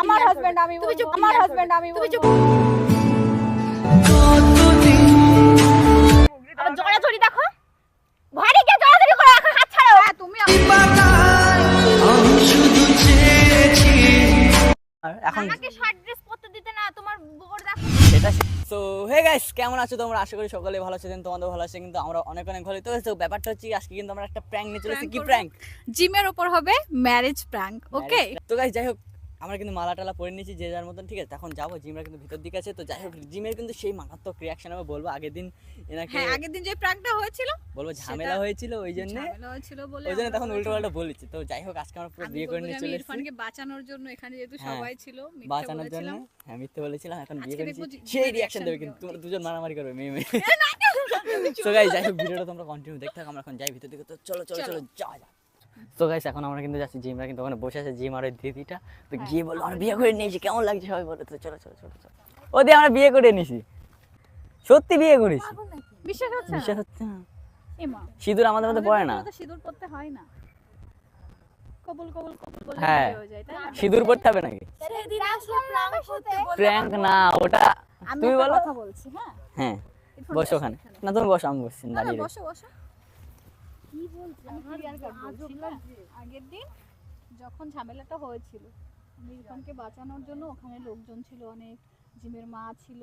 আমার হাজবেন্ড আমি তুমি চুপ আমার হাজবেন্ড আমি তুমি চুপ। জড়াজড়ি দেখো। ঘরে গিয়ে জড়াজড়ি করে এখন হাত ছাড়ো। হ্যাঁ, তুমি আমাকে শর্ট ড্রেস পরতে দিতে না তোমার বোর দেখো। সেটা সো হে গাইস কেমন আছো তোমরা? আশা করি সকলে ভালো আছো তোমাদের ভালো আছে কিন্তু আমরা অনেক অনেক ভালো। তো ব্যাপারটা হচ্ছে আজকে কিন্তু আমরা একটা প্র্যাঙ্ক নিয়ে চলেছি কি প্র্যাঙ্ক জিমের উপর হবে ম্যারেজ প্র্যাঙ্ক ওকে তো গাইস যাই হোক আমরা কিন্তু মালা টালা পরে নিয়েছি যে যার মতন ঠিক আছে? এখন যাব জিমরা কিন্তু ভিতর দিকে আছে তো যাই হোক জিমের কিন্তু সেই মারাত্মক রিয়াকশন আমি বলব। আগের দিন এনাকে হ্যাঁ আগের দিন যে প্র্যাঙ্কটা হয়েছিল বলব ঝামেলা হয়েছিল ওই জন্য। ঝামেলা হয়েছিল বলে ওই জন্য তখন উল্টো পাল্টা বলেছি তো যাই হোক আজকে আমরা পুরো বিয়ে করে বলব যে নিয়ে আমি চলে এসেছি। বাঁচানোর জন্য এখানে যেহেতু হ্যাঁ, সবাই ছিল বাঁচানোর জন্য হ্যাঁ মিথ্যে বলেছিলাম এখন বিয়ে করেছি সেই রিয়াকশন দেবে কিন্তু তোমরা দুজন মারামারি করবে মেয়ে মেয়ে। তো গাইস যাই হোক ভিডিওটা তোমরা কন্টিনিউ দেখতে থাকো আমরা এখন যাই ভিতর দিকে তো চলো চলো চলো। যা যা তো গাইস এখন আমরা কিন্তু যাচ্ছি জিমরা কিন্তু ওখানে বসে আছে জিম আর ওই দিদিটা। তো গিয়ে বলল আমরা বিয়ে করে নিয়েছি কেমন লাগছে সবাই বলে তো চলো চলো চলো চলো। ও দিয়ে আমরা বিয়ে করে নিয়েছি। সত্যি বিয়ে করেছি বিশ্বাস হচ্ছে না? বিশ্বাস হচ্ছে না? এমা সিঁদুর আমাদের মধ্যে পড়ে না। সিঁদুর পড়তে হয় না। কবুল কবুল কবুল বলে হ্যাঁ। হয়ে যায় তাই না? সিঁদুর পড়তে হবে নাকি? প্র্যাঙ্ক না ওটা আমি তুমি বলো। কথা বলছি হ্যাঁ? হ্যাঁ বসো ওখানে। না তুমি বসো আমি বসছি দাঁড়িয়ে বসো বসো। কি বলছি? আমি ক্লিয়ার কাট আগের দিন যখন ঝামেলাটা হয়েছিল আমি ইরফানকে বাঁচানোর জন্য ওখানে লোকজন ছিল অনেক জিমের মা ছিল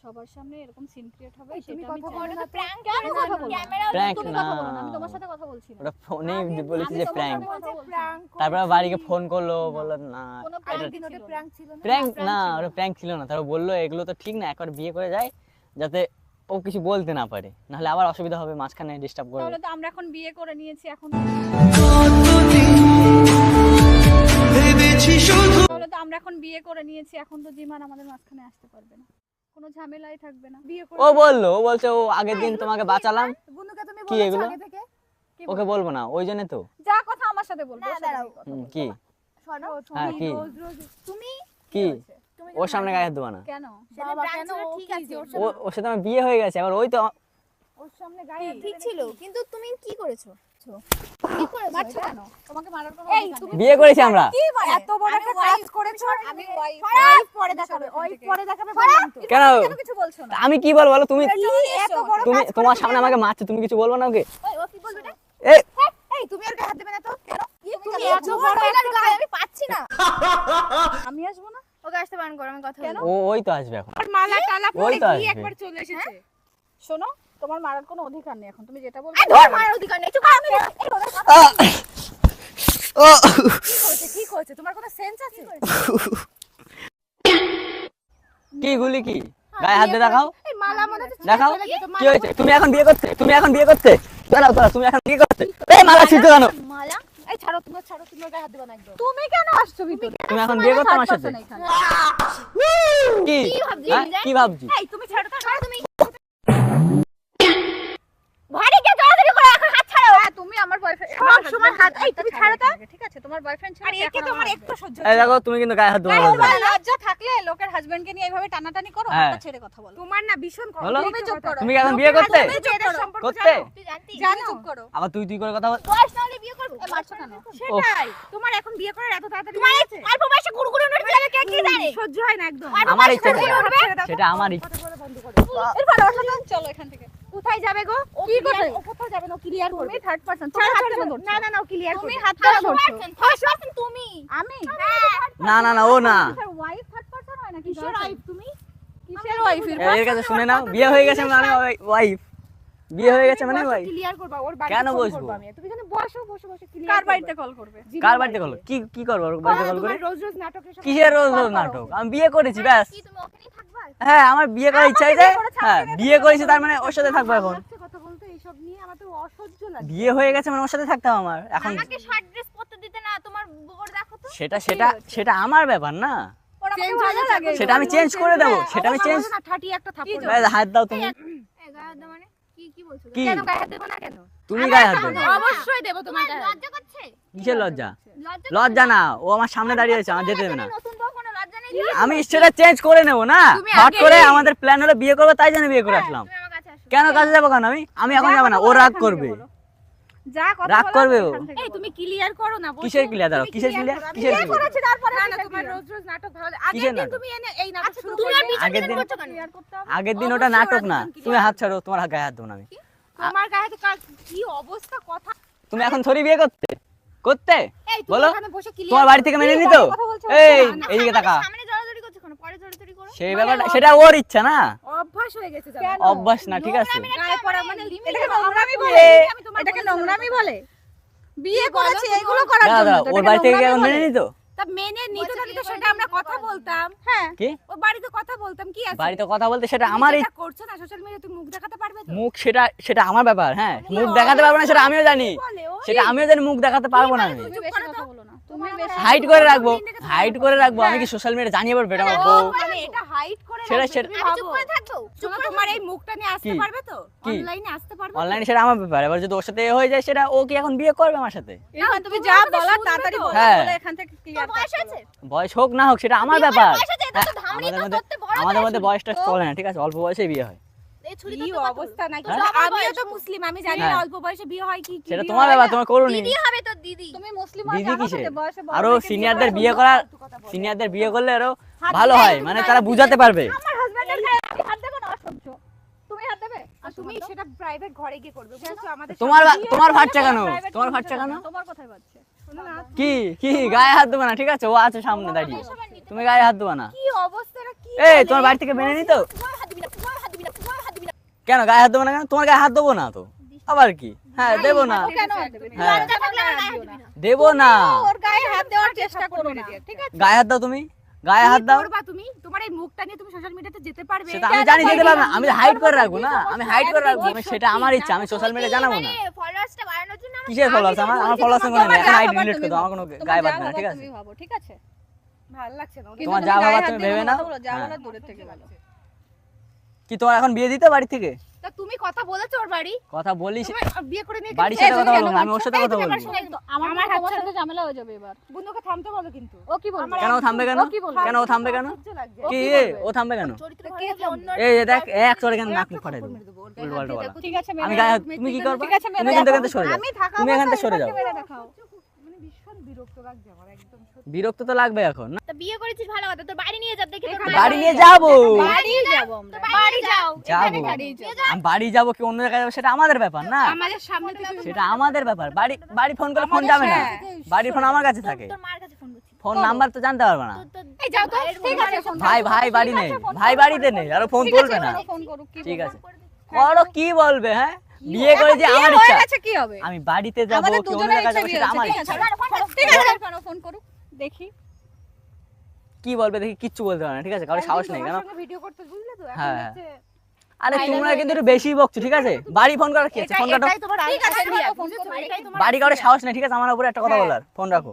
সবার সামনে এরকম সিন ক্রিয়েট হবে সেটা আমি চাই না। প্রাঙ্ক কেন কথা Prank তুমি না। কথা বলো না, আমি তোমার সাথে কথা বলছি না। ওটা ফোনে বলেছি যে প্র্যাঙ্ক। তারপরে বাড়িকে ফোন করল বলল না এটা prank ছিল না। প্র্যাঙ্ক না ওটা প্র্যাঙ্ক ছিল না। তারপর বলল এগুলো তো ঠিক না একবার বিয়ে করে যায় যাতে ও কিছু বলতে না পারে নাহলে আবার অসুবিধা হবে মাঝখানে ডিস্টার্ব করবে তাহলে তো আমরা এখন বিয়ে করে নিয়েছি এখন। তাহলে তো আমরা এখন বিয়ে করে নিয়েছি এখন তো জিমান আমাদের মাঝখানে আসতে পারবে না। কোনো ঝামেলাই থাকবে না। বিয়ে করে ও বলল ও বলছে ও আগের দিন তোমাকে বাঁচালাম। বন্ধুকে তুমি কি এগুলো? ওকে বলব না ওই জন্য তো। যা কথা আমার সাথে বলব কি? শোনো হ্যাঁ রোজ রোজ তুমি কি? তুমি ওর সামনে গায়ে হাত দেবো না। কেন? ওর ও সাথে আমার বিয়ে হয়ে গেছে এবার ওই তো ওর সামনে গায়ে ঠিক ছিল কিন্তু তুমি কি করেছ? কি করেছ মারছো এটা? কেন? তোমাকে মারার কোনো এই, অধিকার তুমি নেই। বিয়ে করেছি আমরা। মানে এত বড় আমি একটা কাজ করেছ আমি পরে দেখাবে এখান ওয়াইফ থেকে। পরে দেখাবে সরাও। বললাম তো। কেন? কেন কিছু বলছো না? আমি কি বলব বলো তুমি তুমি তোমার সামনে আমাকে মারছো তুমি কিছু বলব না ওকে? ও কি বলবে রে? এই এই তুমি আর হাত দেবে না তো? কেন? তুমি এত বড় একটা আমি পাচ্ছি না। আমি আসব না? ওকে আসতে বারণ করো আমি কথা কেন? ও ওই তো আসবে এখন। আর মালা টালা পরে কি একবার চলে এসেছে। শোনো তোমার মারার কোনো অধিকার নেই এখন তুমি যেটা বলবে ধর মারার অধিকার নেই চুপ আমি। ও! কি করেছে তোমার কোনো সেন্স আছে? কি গুলি কি? গায়ে হাত দিয়ে দেখাও। এই মালা মনে হচ্ছে দেখাও। কি হয়েছে? তুমি এখন বিয়ে করতে তুমি এখন বিয়ে করতে। দাঁড়াও দাঁড়াও তুমি এখন বিয়ে করতে। এই মালা ছিটছো কেন মালা? এই ছাড়ো তুমি ছাড়ো তুমি গায়ে হাত দিবা না একদম। তুমি কেন আসছো ভিতরে? তুমি এখন বিয়ে করতে আমার সাথে কি? কি? ভাবছিস, হ্যাঁ? কি ভাবছি এই তুমি ছাড়ো তো হাত- এই, তুমি ছাড়ো তো। ঠিক আছে তোমার বয়ফ্রেন্ড ছিল আর একে তো একটু সহ্য এই দেখো তুমি কিন্তু গায়ে হাত দেবো না লজ্জা থাকলে লোকের হাজবেন্ডকে নিয়ে এইভাবে টানাটানি করো। হাতটা ছেড়ে কথা বলো। তোমার না ভীষণ বলো। তুমি চুপ করো। তুমি এখন বিয়ে করতে? তুমি চুপ করো করতে? জানো? চুপ করো। আবার তুই তুই করে কথা বল বয়স না হলে বিয়ে করব। এ মারছো কেন? সেটাই। তোমার এখন বিয়ে করার এত তাড়াতাড়ি তোমার এই অল্প বয়সে গুড়গুড়ি উঠে যাবে কে কি জানে? সহ্য হয় না একদম। আমার ইচ্ছা সেটা। আমার ইচ্ছা চলো এখান থেকে। কোথায় যাবে গো? ও কি কোথায়? ও কোথায় যাবে না? ক্লিয়ার করবে। তুমি থার্ড পারসন ছাড় হাত না না না ও ক্লিয়ার তুমি হাত ধরছো। তুমি। আমি? না না না ও না। ওয়াইফ থার্ড পারসন হয় না কিসের wife তুমি? কিসের ওয়াইফ এর কাছে শুনে নাও। বিয়ে হয়ে গেছে মানে ওয়াইফ বিয়ে হয়ে গেছে মানে ওয়াইফ ক্লিয়ার করবা ওর বাড়িতে কেন বসবো? তুমি এখানে বসো বসে বসে ক্লিয়ার কার বাড়িতে কল করবে? কার বাড়িতে কল কি কি করব ওর বাড়িতে কল করে? রোজ রোজ নাটক কিসের রোজ রোজ নাটক? আমি বিয়ে করেছি ব্যাস। কি তুমি ওখানেই হ্যাঁ আমার বিয়ে করার ইচ্ছা আছে। হ্যাঁ বিয়ে করেছি তার মানে ওর সাথে থাকব এখন। বিয়ে হয়ে গেছে মানে ওর সাথে থাকতে হবে আমার এখন আমাকে শর্ট ড্রেস পরতে দিতে না তোমার বোর দেখো তো। সেটা সেটা সেটা আমার ব্যাপার না। হয়ে সেটা আমি চেঞ্জ করে দেবো সেটা আমি চেঞ্জ না ঠাটি একটা থাপ্পড়। হাত দাও তুমি। এই গায়ে হাত দাও মানে? কি কি বলছো? কি? কেন গায়ে হাত দেবো না কেন? তুমি গায়ে হাত অবশ্যই দেবো তোমার লজ্জা কিসের লজ্জা? লজ্জা লজ্জা না ও আমার সামনে দাঁড়িয়ে আছে আমার যেতে দেবে না। আমি সেটা চেঞ্জ করে নেব না? হট করে আমাদের প্ল্যান হলো বিয়ে করব তাই জন্য বিয়ে করে আসলাম তুমি আমার কাছে আসো। কেন কাজে যাব কেন আমি? আমি এখন যাব না ও রাগ করবে। রাগ করবে ও। এই তুমি ক্লিয়ার করো না কিসের clear? দাঁড়াও? কিসের clear clear? করো। আমি কিসের clear clear? তারপরে না না তোমার রোজ রোজ নাটক ভালো আগের দিন তুমি এনে এই নাটক শুরু আগের। আগের ওটা নাটক না। তুমি হাত ছাড়ো তোমার গায়ে হাত দেবো না আমি। তোমার গায়ে তো কি অবস্থা কথা তুমি এখন থরি বিয়ে করতে? করতে? বলো। ওখানে বসে clear তোমার বাড়ি থেকে মেনে নিত? এই এইদিকে তাকা সামনে জড়াজড়ি করছ কেন পরে জড়াজড়ি করো সেই ব্যাপারটা সেটা ওর ইচ্ছা না? অভ্যাস হয়ে গেছে অভ্যাস না ঠিক আছে। মানে এটাকে নোংরামি বলে? আমি তোমার এটাকে বলেছিলাম নোংরামি এটা। বলে। বিয়ে করেছে এগুলো করার জন্য ওর বাড়ি থেকে মেনে নিত? তা মেনে নিত বলছে না দিত সেটা আমরা কথা বলতাম। হ্যাঁ। কি? ও বাড়িতে কথা বলতাম কি আছে? বাড়িতে কথা বলতে সেটা তুমি আমারই করছ না সোশ্যাল মিডিয়া তুমি মুখ দেখাতে পারবে তো? মুখ সেটা সেটা আমার ব্যাপার হ্যাঁ। মুখ দেখাতে পারব না সেটা আমিও জানি। সেটা আমিও জানি মুখ দেখাতে পারব না আমি। বেশি করো তো। বলো আমার হাইট হ্যাঁ, করে রাখব হাইট করে রাখব। আমি কি সোশ্যাল মিডিয়া জানিয়ে পারব এটা আমার বউ মানে এটা হাইট করে সেটা- সেটা- চুপ করে থাকব তোমার এই মুখটা নিয়ে আসতে পারবে তো? অনলাইনে আসতে পারবে অনলাইনে সেটা আমার ব্যাপার এবার যদি ওর সাথে এ হয়ে যায় সেটা ও কি এখন বিয়ে করবে আমার সাথে? তুমি তুমি যা শুনবে তাড়াতাড়ি বলো হ্যাঁ। এখান থেকে ক্লিয়ার বয়স হোক না হোক সেটা আমার ব্যাপার। বয়স আছে, এটা তো হ্যাঁ, আমাদের মধ্যে আমাদের মধ্যে বয়সটা চলে না ঠিক আছে? অল্প বয়সে বিয়ে হয়। এই ছুরি কি ধরতে কত অবস্থা নাকি? আমিও তো মুসলিম আমি জানি না। অল্প বয়সে বিয়ে হয় কি কি সেটা তোমার ব্যাপার তোমার করুনি দিদি হবে তো দিদি। তুমি মুসলিম দিদি কিসে? যে বয়সে বড় আরও সিনিয়রদের করা বিয়ে করার। সিনিয়রদের বিয়ে করলে আরও ভালো হয় মানে তারা বুঝাতে পারবে। আমার হাজবেন্ডের হাত দেবো না অসহ্য। তুমি হাত দেবে? আর তুমি সেটা প্রাইভেট ঘরে গিয়ে করবে বুঝছ? আমাদের তোমার বা- তোমার ফাটছে কেন? তোমার ফাটছে কেন? তোমার কি কি গায়ে হাত দেবো না ঠিক আছে ও আছে সামনে দাঁড়িয়ে। তুমি গায়ে হাত দেবো না। কি অবস্থাটা কি এই তোমার বাড়ি থেকে মেনে নিত তোমার হাত দিবি না তোমার হাত দিবি না তোমার হাত দিবি না। কেন গায়ে হাত দেবো না কেন? তোমার গায়ে হাত দেবো না তো। আবার কি? হ্যাঁ দেবো না? হ্যাঁ। দিবি না। দেবো না। গায়ে হাত দেওয়ার চেষ্টা করো না গায়ে হাত দাও তুমি। গায়ে হাত দাও। করবা তুমি? তোমার এই মুখটা নিয়ে তুমি সোশ্যাল মিডিয়াতে যেতে পারবে। সেটা আমি জানি যেতে পারব না। আমি হাইড করে রাখব না। আমি হাইড করে রাখব। আমি সেটা আমার ইচ্ছা। আমি সোশ্যাল মিডিয়া জানাব না। ফলোয়ার্সটা বাড়ানোর জন্য আমার কিসের ফলোয়ার্স আমার আমার ফলোয়ার্স কোনো নেই। এখন আইডি ডিলিট করে দাও। আমার কোনো গায়ে বাদ না। ঠিক আছে? তুমি ভাবো ঠিক আছে? ভালো লাগছে না। তোমার তুমি যা হাত তুমি ভেবে কোনো নাও। কথা বলো, যা হ্যাঁ। বলার থেকে বলো। কি তোমার এখন বিয়ে দিতে বাড়ি থেকে? তা তুমি কথা বলেছ ওর বাড়ি? কথা বলিস? তুমি বিয়ে করে নিয়ে বাড়ির সাথে কথা বলব আমি ওর সাথে কথা বলব আমার আমার হাত হাত তোমার সাথে ঝামেলা হয়ে যাবে এবার। বন্ধুকে থামতে বলো কিন্তু। ও কি বলবে কেন ও থামবে কেন? কি বলবে কেন ও থামবে কেন? কি? ও থামবে এই দেখ এক চড়ে নাক মুখ ফাটাই দেবো। ঠিক আছে আমি তুমি কি করবে? ঠিক আছে তুমি কিন্তু এখান থেকে সরে যাও। তুমি এখান থেকে সরে যাও। মানে ভীষণ বিরক্ত লাগছে আমার। বিরক্ত তো লাগবে এখন না? বিয়ে করেছিস ভালো কথা তোর বাড়ি নিয়ে যাব দেখে তোর বাড়ি নিয়ে যাব। বাড়ি যাব আমরা। বাড়ি যাও। যাব। বাড়ি যাব। আমি বাড়ি যাব কি অন্য জায়গায় যাব? সেটা আমাদের ব্যাপার না? আমাদের সামনে থেকে সেটা আমাদের ব্যাপার। বাড়ি বাড়ি ফোন করলে ফোন যাবে না। হ্যাঁ। বাড়ির ফোন আমার কাছে থাকে। তোর মার কাছে ফোন করছি। ফোন নাম্বার তো জানতে পারবে না। এই যাও তো ঠিক আছে ফোন ভাই ভাই বাড়ি নেই। ভাই বাড়িতে নেই। আর ফোন তুলবে না? ফোন করুক। কি ঠিক আছে। করো কি বলবে হ্যাঁ? বিয়ে করে যে আমার ইচ্ছা। আমি বাড়িতে যাব কি অন্য জায়গায় যাব সেটা আমার ইচ্ছা। ঠিক আছে ফোন করুক। দেখি। কি বলবে দেখি কিচ্ছু বলতে পারে না ঠিক আছে? কারও সাহস নেই কেন? ভিডিও করতে বুঝলে তো এখন হ্যাঁ। হচ্ছে আরে তোমরা কিন্তু একটু বেশি বকছো ঠিক আছে? বাড়ি ফোন করার কি আছে? ফোন কাটো ঠিক আছে, বাড়ি কারও সাহস নেই ঠিক আছে? আমার উপরে একটা কথা হ্যাঁ। বলার ফোন রাখো।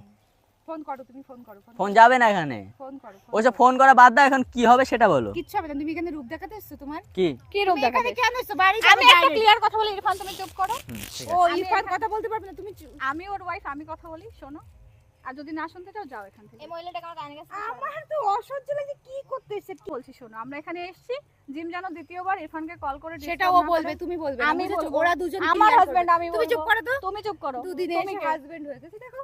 ফোন করো তুমি ফোন করো ফোন যাবে না এখানে। ফোন করো ফোন ওইসব ফোন করা বাদ দাও এখন কি হবে সেটা বলো। কিচ্ছু হবে না তুমি এখানে রূপ দেখাতে এসছো তোমার? কি? কি রূপ কেন এসছো? বাড়ি আমি একটা ক্লিয়ার কথা বলি ইরফান তুমি চুপ করো। ও ইরফান কথা বলতে পারবে না তুমি আমি ওর ওয়াইফ আমি কথা বলি শোনো। আর যদি না শুনতে চাও যাও এখান থেকে। এই মহিলাটাকে আমার কানে কাছে আমার তো অসহ্য লাগে কি করতে এসে কি বলছি শোনো। আমরা এখানে এসেছি জিম জানো দ্বিতীয়বার ইরফানকে কল করে সেটা ও বলবে তুমি বলবে। আমি। ওরা দুজন আমার হাজবেন্ড আমি তুমি চুপ করো তো। তুমি চুপ করো। দুদিনে? হাজবেন্ড হয়ে গেছে দেখো।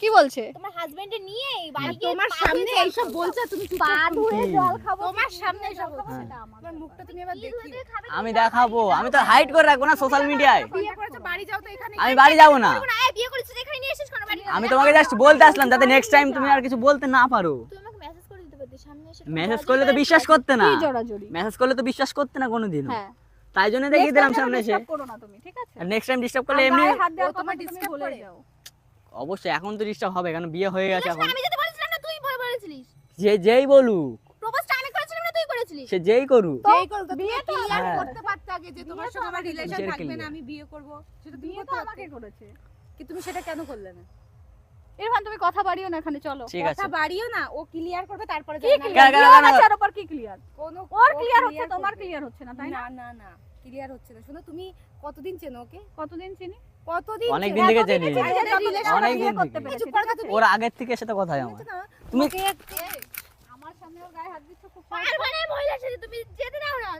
কি বলছে? তোমার হাজবেন্ডে নিয়ে আর তোমার সামনে এইসব বলছো তুমি পা। ধুয়ে জল খাব। তোমার সামনে হ্যাঁ। আমার মুখটা তুমি এবার দেখিও আমি দেখাবো। আমি তো হাইড করে রাখব না সোশ্যাল মিডিয়ায় বিয়ে করেছ বাড়ি যাও তো এখানে। আমি বাড়ি যাব না। বিয়ে করেছিস এখানে নিয়ে কেন বাড়ি আমি তোমাকে জাস্ট বলতে আসলাম যাতে নেক্সট টাইম তুমি আর কিছু বলতে না পারো। আমাকে মেসেজ করে দিতে পারতিস সামনে এসে মেসেজ করলে তো বিশ্বাস করতে না। মেসেজ করলে তো বিশ্বাস করতে না কোনোদিনও। হ্যাঁ। তাই জন্য দেখিয়ে দিলাম সামনে এসে। করো না তুমি ঠিক আছে? নেক্সট টাইম ডিস্টার্ব করলে এমনি তোমার করে? যাও। অবশ্যই এখন তো ডিস্টার্ব হবে কারণ বিয়ে হয়ে গেছে এখন। আমি যেতে বলেছিলাম না তুই বলে বলেছিলিস যে যেই বলুক। প্রপোজটা আমি করেছিলাম না তুই করেছিলিস। সে যেই করুক। যেই করো তো বিয়ে তো ক্লিয়ার হ্যাঁ। করতে পারতে আগে যে তোমার সঙ্গে আমার রিলেশন থাকবে না আমি বিয়ে করব। সেটা তুমি বিয়ে তো আমাকে করেছে। কি তুমি সেটা কেন করলে না? ইরফান তুমি কথা বাড়িও না এখানে চলো। কথা বাড়িও না ও ক্লিয়ার করবে তারপরে কি ক্লিয়ার? উপর কি ক্লিয়ার কোনো ওর ক্লিয়ার হচ্ছে তোমার ক্লিয়ার হচ্ছে না তাই না না? না না ক্লিয়ার হচ্ছে না। শোনো তুমি কতদিন চেনো ওকে? কতদিন চিনি? কতদিন থেকে থেকে। ওর আগের থেকে সেটা কথা আমার তুমি আমার সামনে ওর গায়ে হাত দিচ্ছ খুব আর মহিলার সাথে তুমি যেতে দাও না।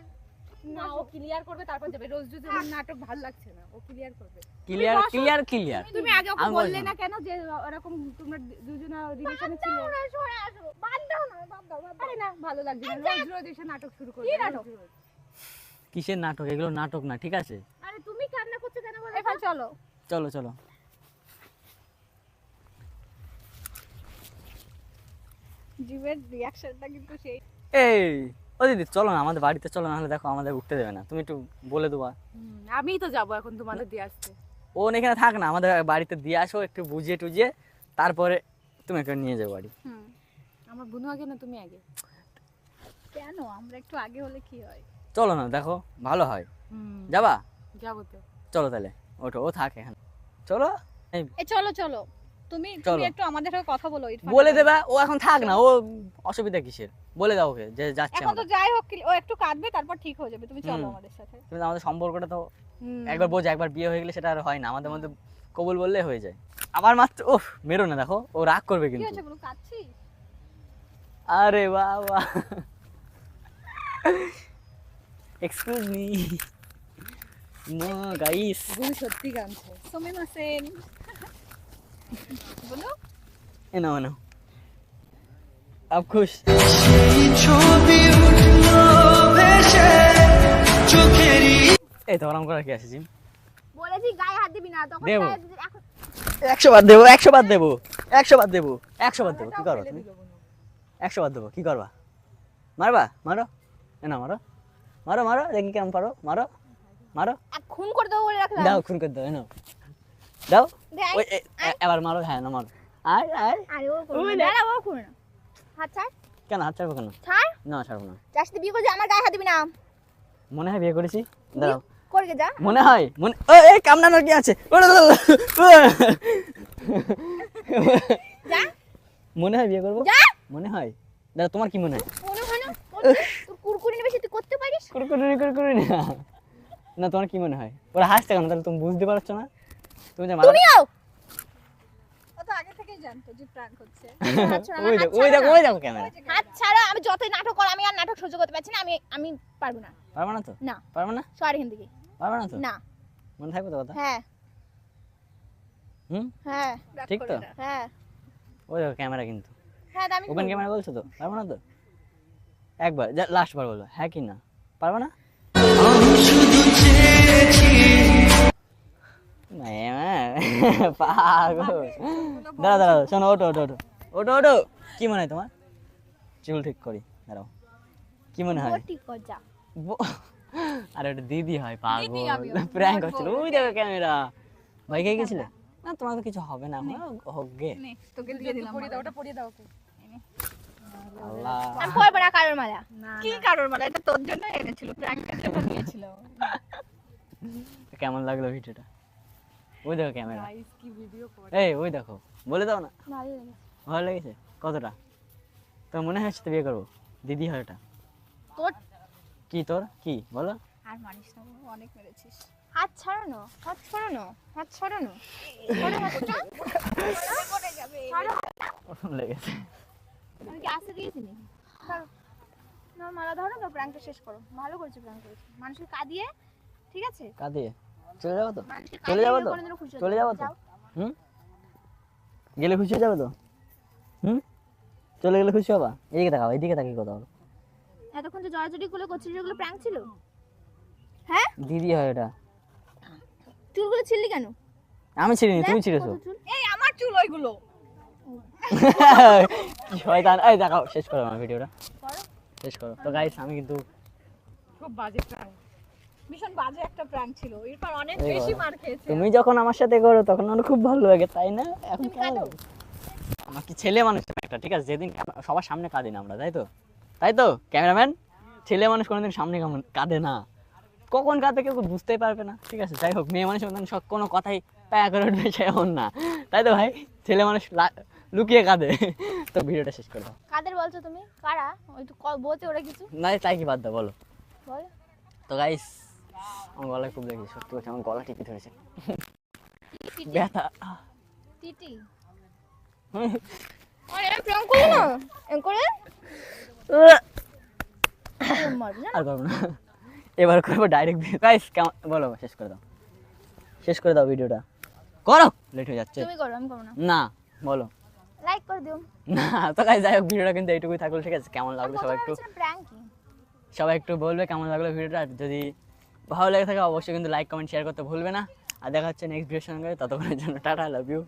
না ও ক্লিয়ার করবে তারপর যাবে। রোজ রোজ আমার নাটক ভালো লাগছে না ও ক্লিয়ার করবে। ক্লিয়ার ক্লিয়ার ক্লিয়ার তুমি আগে ওকে বললে না কেন যে এরকম তোমরা দুজনা রিলেশনে ছিল? বাদ দাও না বাদ দাও বাদ দাও। আরে না ভালো লাগছে না। রোজ রোজ এসে নাটক শুরু করবে কি নাটক? কিসের নাটক? এগুলো নাটক না ঠিক আছে আরে তুমি কান্না করছ কেন বলো এবার চলো। চলো চলো। জীবের রিয়াকশনটা কিন্তু সেই। এই ও দিদি চলো না আমাদের বাড়িতে চলো দেখো আমাদের উঠতে দেবে না। তুমি একটু বলে দেবা। আমিই তো যাব এখন তোমাদের দিয়ে আসতে। ও এখানে থাক না আমাদের বাড়িতে দিয়ে আসো একটু বুঝিয়ে টুজিয়ে তারপরে তুমি একটু নিয়ে যাব বাড়ি। হুম আমার বোনু আগে না তুমি আগে? কেন? আমরা একটু আগে হলে কি হয়? চলো না দেখো ভালো হয়। হুম। যাবা? যাব তো। চলো তাহলে। ওঠো ও থাক এখানে। চলো? এই চলো চলো। তুমি তুমি একটু আমাদের হয়ে কথা বলো ইরফান। বলে দেবা ও এখন থাক না ও অসুবিধা কিসের? বলে দাও ওকে যে যাচ্ছে এখন তো যাই হোক ও একটু কাঁদবে তারপর ঠিক হয়ে যাবে। তুমি চলো আমাদের সাথে। কিন্তু আমাদের সম্পর্কটা তো একবার বোঝ একবার বিয়ে হয়ে গেলে সেটা আর হয় না আমাদের মধ্যে কবুল বললে হয়ে যায়। আবার মাত্র ও মেরো না দেখো ও রাগ করবে কি কিন্তু। আরে বাবা। এক্সকিউজ মি গাইস সত্যি কাঁদছে সুমিমা সেন বলো এ নাও নাও আপ খুশ এই তো আরাম করার কি আছে জিম বলেছি গায়ে হাত দিবি না তখন দেবো। একশো বাদ দেবো একশো বাদ দেবো একশো বাদ দেবো একশো বাদ দেবো কি করবা তুমি একশো বাদ দেবো কি করবা মারবা মারো এ না মারো মারো মারো দেখি কেমন পারো মারো মারো। খুন করে দেবো বলে রাখলাম। দাও খুন করে দাও নাও। দাও। ওই এবার মারো হ্যাঁ না মারো। আয় আয় আরে ও করবে না। দাঁড়া, ও করবে না। হাত ছাড়। কেন হাত ছাড়বো কেন? ছাড়। না ছাড়বো না। যার সাথে বিয়ে করছি আমার গায়ে হাত দিবি না। মনে হয় বিয়ে করেছি? দাঁড়াও। করবে যা। মনে হয়? মনে ও এই কামনানোর কি আছে। যা। মনে হয় বিয়ে করব? যা। মনে হয়? দাদা তোমার কি মনে হয়? মনে হয় না। কুরকুরি বেশি তুই করতে পারিস? কুরকুরি কুরকুরি না। না তোমার কি মনে হয়? ওরা হাসছে কেন? তাহলে তুমি বুঝতে পারছ না? তুমি যে মারা তুমিও ও তো আগে থেকেই জানতো যে প্র্যাঙ্ক হচ্ছে। ওই দেখো ওই দেখো ওই দেখো ক্যামেরা হাত ছাড়া আমি যতই নাটক কর আমি আর নাটক সহ্য করতে পারছি না আমি আমি পারব না। পারবে না তো? না। পারবে না? সরি এখান থেকে পারবে না তো? না। মনে থাকবে তো কথা? হ্যাঁ। হুম? হ্যাঁ। ঠিক তো? হ্যাঁ। ওই দেখো ক্যামেরা কিন্তু। হ্যাঁ আমি ওপেন ক্যামেরা বলছো তো? পারবে না তো? একবার লাস্ট বার বলো হ্যাঁ কি না? পারব না? দাঁড়া দাঁড়া শোনো ওটো ওটো ওটো ওটো ওটো কি মনে হয় তোমার চুল ঠিক করি দাঁড়াও কি মনে হয় আরে ওটা দিদি হয় পাগল প্র্যাঙ্ক। হচ্ছিল ওই দেখো ক্যামেরা ভাই কে গেছিলে না তোমার তো কিছু হবে না হোক গে তোকে দিয়ে দিলাম পরিয়ে দাও ওটা পরিয়ে দাও ওকে আল্লাহ আমি করব না কারোর মালা কি কারণ মানে এটা তোর জন্য এনেছিল প্র্যাঙ্কের জন্য কেমন লাগল ভিডিওটা? ওই দেখো ক্যামেরা। এই ওই দেখো। বলে দাও না। ভালো লেগেছে? কতটা? তোর মনে হচ্ছে তো বিয়ে করব? দিদি হয় ওটা। তোর? কি তোর? কি? বলো। আর মানিস না অনেক মেরেছিস। হাত ছাড়ানো হাত ছড়ানো হাত ছড়ানো লেগেছে। আমি কি আসতে দিয়েছি ধরো না মালা ধরো না প্র্যাঙ্কটা শেষ করো। ভালো করেছ প্র্যাঙ্ক করেছ। মানুষকে কাঁদিয়ে ঠিক আছে? কাঁদিয়ে চলে যাব তো? চলে যাব তো? চলে যাব তো? হুম? গেলে খুশি হয়ে যাবে তো? হুম? চলে গেলে খুশি হবা? এইদিকে তাকাও এইদিকে তাকিয়ে কথা বলো। এতক্ষণ যে জড়াজড়ি গুলো করছিলি ওগুলো প্র্যাঙ্ক ছিল? হ্যাঁ? দিদি হয় এটা চুলগুলো ছিললি কেন? আমি ছিড়িনি তুমি ছিঁড়েছো। এই আমার চুল ওইগুলো। কি শয়তান। এই দেখাও শেষ করো আমার ভিডিওটা। শেষ করো। তো গাইস আমি কিন্তু খুব বাজে প্রাণ ভীষণ বাজে একটা প্র্যাঙ্ক ছিল। ইরফান অনেক বেশি মার খেয়েছে। তুমি যখন আমার সাথে করো তখন আমার খুব ভালো লাগে তাই না? এখন কেন? আমার কি ছেলে মানুষ একটা ঠিক আছে? যেদিন সবার সামনে কাঁদি না আমরা তাই তো? তাই তো? ক্যামেরাম্যান? ছেলে মানুষ কোনোদিন সামনে কেমন কাঁদে না। কখন কাঁদে কেউ বুঝতেই পারবে না ঠিক আছে? যাই হোক মেয়ে মানুষ মতন সব কোনো কথাই প্যা করে উঠবে সে এমন না। তাই তো ভাই? ছেলে মানুষ লুকিয়ে কাঁদে। তো ভিডিওটা শেষ করে দাও কাদের বলছো তুমি? কারা? ওই তো বলতে ওরা কিছু। না তাই কি বাদ দাও বলো। বল। তো গাইস আমার গলায় খুব লেগেছে সত্যি কথা আমার গলা টিপে ধরেছে। ব্যথা। টিটি। আরে করব না? এবার করব ডাইরেক্ট গাইস কেমন বলো শেষ করে দাও। শেষ করে দাও ভিডিওটা করো! লেট হয়ে যাচ্ছে। তুমি করো আমি করব না। না বলো। লাইক করে দিও। না তো গাইস যাই হোক ভিডিওটা কিন্তু এইটুকুই থাকল ঠিক আছে? কেমন লাগল সবাই একটু সবাই একটু বলবে কেমন লাগল ভিডিওটা যদি ভালো লেগে থাকে অবশ্যই কিন্তু লাইক কমেন্ট শেয়ার করতে ভুলবে না। আর দেখা হচ্ছে নেক্সট ভিডিওর সঙ্গে। ততক্ষণের জন্য টাটা লাভ ইউ